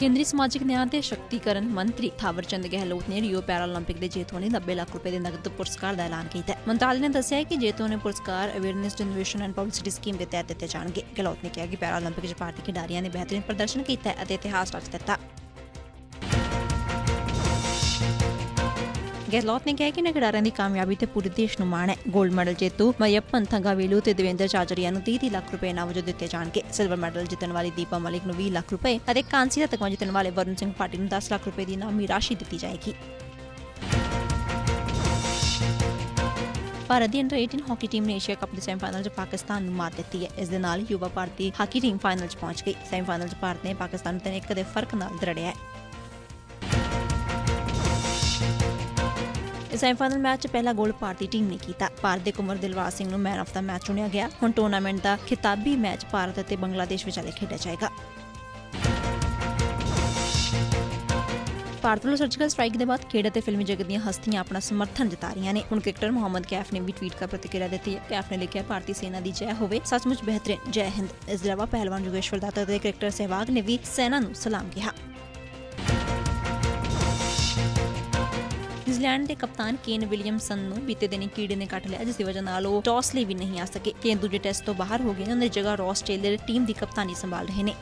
ਕੇਂਦਰੀ ਸਮਾਜਿਕ ਨਿਆਂ ਤੇ ਸ਼ਕਤੀਕਰਨ ਮੰਤਰੀ ਥਾਵਰਚੰਦ ਗਹਿਲੋਤ ਨੇ ਰੀਓ ਪੈਰਾਲੰਪਿਕ ਦੇ ਜੇਤੂਆਂ ਲਈ 90 ਲੱਖ ਰੁਪਏ ਦੇ ਨਗਦ ਪੁਰਸਕਾਰ ਦਾ ਐਲਾਨ ਕੀਤਾ ਹੈ। ਮੰਤਰਾਲੇ ਨੇ ਦੱਸਿਆ ਕਿ ਜੇਤੂਆਂ ਨੇ ਪੁਰਸਕਾਰ awareness generation and publicity scheme ਦੇ ਤਹਿਤ ਦਿੱਤੇ ਜਾਣਗੇ। ਗਹਿਲੋਤ ਨੇ ਕਿਹਾ ਕਿ ਪੈਰਾਲੰਪਿਕ 'ਚ ਭਾਰਤੀ ਖਿਡਾਰੀਆਂ ਨੇ ਬਿਹਤਰੀਨ ਪ੍ਰਦਰਸ਼ਨ ਕੀਤਾ ਅਤੇ ਇਤਿਹਾਸ ਰਚ ਦਿੱਤਾ। ਗਹਿਲੋਤ ਨੇ ਕਿਹਾ ਕਿ ਇਹਨਾਂ ਦੀ ਕਾਮਯਾਬੀ ਤੇ ਪੂਰੇ ਦੇਸ਼ ਨੂੰ ਮਾਣ ਹੈ 골ਡ ਮੈਡਲ ਜੇਤੂ ਮਯੱਪਨ ਥੰਗਾਵੇਲੂ ਤੇ ਦੇਵੇਂਦਰ ਚਾਚਰੀਆ ਨੂੰ 30 ਲੱਖ ਰੁਪਏ ਇਨਾਮ ਵਜੋਂ ਦਿੱਤੇ ਜਾਣਗੇ ਸਿਲਵਰ ਮੈਡਲ ਜਿੱਤਣ ਵਾਲੀ ਦੀਪਾ ਮਲਿਕ ਨੂੰ 20 ਲੱਖ ਰੁਪਏ ਅਤੇ ਕਾਂਸੀ ਦਾ ਤਗਮਾ ਜਿੱਤਣ ਵਾਲੇ ਵਰੁਣ ਸਿੰਘ ਪਾਟਿਲ ਨੂੰ 10 ਲੱਖ ਰੁਪਏ ਦੀ ਇਨਾਮੀ ਰਾਸ਼ੀ ਦਿੱਤੀ ਜਾਏਗੀ ਭਾਰਤ ਦੀ ਅੰਡਰ 18 ਹਾਕੀ ਟੀਮ ਨੇ ਏਸ਼ੀਆ ਕੱਪ ਦੇ ਸੈਮੀਫਾਈਨਲ 'ਚ ਪਾਕਿਸਤਾਨ ਨੂੰ ਮਾਤ ਦਿੱਤੀ ਹੈ ਇਸ ਦੇ ਨਾਲ ਯੁਵਾ ਭਾਰਤੀ ਹਾਕੀ ਟੀਮ ਫਾਈਨਲ 'ਚ ਪਹੁੰਚ ਗਈ ਸੈਮੀਫਾਈਨਲ 'ਚ ਭਾਰਤ ਨੇ ਪਾਕਿਸਤਾਨ ਨੂੰ 3-1 ਦੇ ਫ਼ਰਕ ਨਾਲ ਦਰੜਿਆ ਹੈ ਸੈਮੀਫਾਈਨਲ ਮੈਚ 'ਚ ਪਹਿਲਾ ਗੋਲ ਭਾਰਤੀ ਟੀਮ ਨੇ ਕੀਤਾ। ਭਾਰਤ ਦੇ ਕੁਮਰ ਦਿਲਵਾਰ ਸਿੰਘ ਨੂੰ ਮੈਨ ਆਫ ਦਾ ਮੈਚ ਚੁਣਿਆ ਗਿਆ। ਹੁਣ ਟੂਰਨਾਮੈਂਟ ਦਾ ਖਿਤਾਬੀ ਮੈਚ ਭਾਰਤ ਅਤੇ ਬੰਗਲਾਦੇਸ਼ ਵਿਚਾਲੇ ਖੇਡਿਆ ਜਾਏਗਾ। ਭਾਰਤ ਵੱਲੋਂ ਸਰਜੀਕਲ ਸਟ੍ਰਾਈਕ ਦੇ ਬਾਅਦ ਖੇਡ ਅਤੇ ਫਿਲਮੀ ਜਗਤ ਦੀਆਂ ਹਸਤੀਆਂ ਆਪਣਾ ਸਮਰਥਨ ਜਤਾ ਰਹੀਆਂ ਨੇ। ਹੁਣ ਕ੍ਰਿਕਟਰ ਮੁਹੰਮਦ ਕੈਫ ਨੇ ਵੀ ਟਵੀਟ ਕਰ ਪ੍ਰਤੀਕਿਰਿਆ ਦਿੱਤੀ ਹੈ। ਕੈਫ ਨੇ ਲਿਖਿਆ, ਭਾਰਤੀ ਸੈਨਾ ਦੀ ਜੈ ਹੋਵੇ, ਸੱਚਮੁੱਚ ਬਿਹਤਰੀਨ। ਜੈ ਹਿੰਦ। ਇਸ ਦੇ ਇਲਾਵਾ ਪਹਿਲਵਾਨ ਯੋਗੇਸ਼ਵਰ ਦੱਤ ਅਤੇ ਕ੍ਰਿਕਟਰ ਸਹਿਵਾਗ ਨੇ ਵੀ ਸੈਨਾ ਨੂੰ ਸਲਾਮ ਕਿਹਾ। ਨਿਊਜ਼ੀਲੈਂਡ ਦੇ ਕਪਤਾਨ ਕੇਨ ਵਿਲੀਅਮਸਨ ਨੂੰ ਬੀਤੇ ਦਿਨੀ ਕੀੜੇ ਨੇ ਕੱਟ ਲਿਆ ਜਿਸ ਦੀ ਵਜ੍ਹਾ ਨਾਲ ਉਹ ਟਾਸ ਲਈ ਵੀ ਨਹੀਂ ਆ ਸਕੇ ਕੇਨ ਦੂਜੇ ਟੈਸਟ ਤੋਂ ਬਾਹਰ ਹੋ ਗਏ ਨੇ ਉਹਨਾਂ ਦੀ ਜਗ੍ਹਾ ਰੌਸ ਟੇਲਰ ਟੀਮ ਦੀ ਕਪਤਾਨੀ ਸੰਭਾਲ ਰਹੇ ਨੇ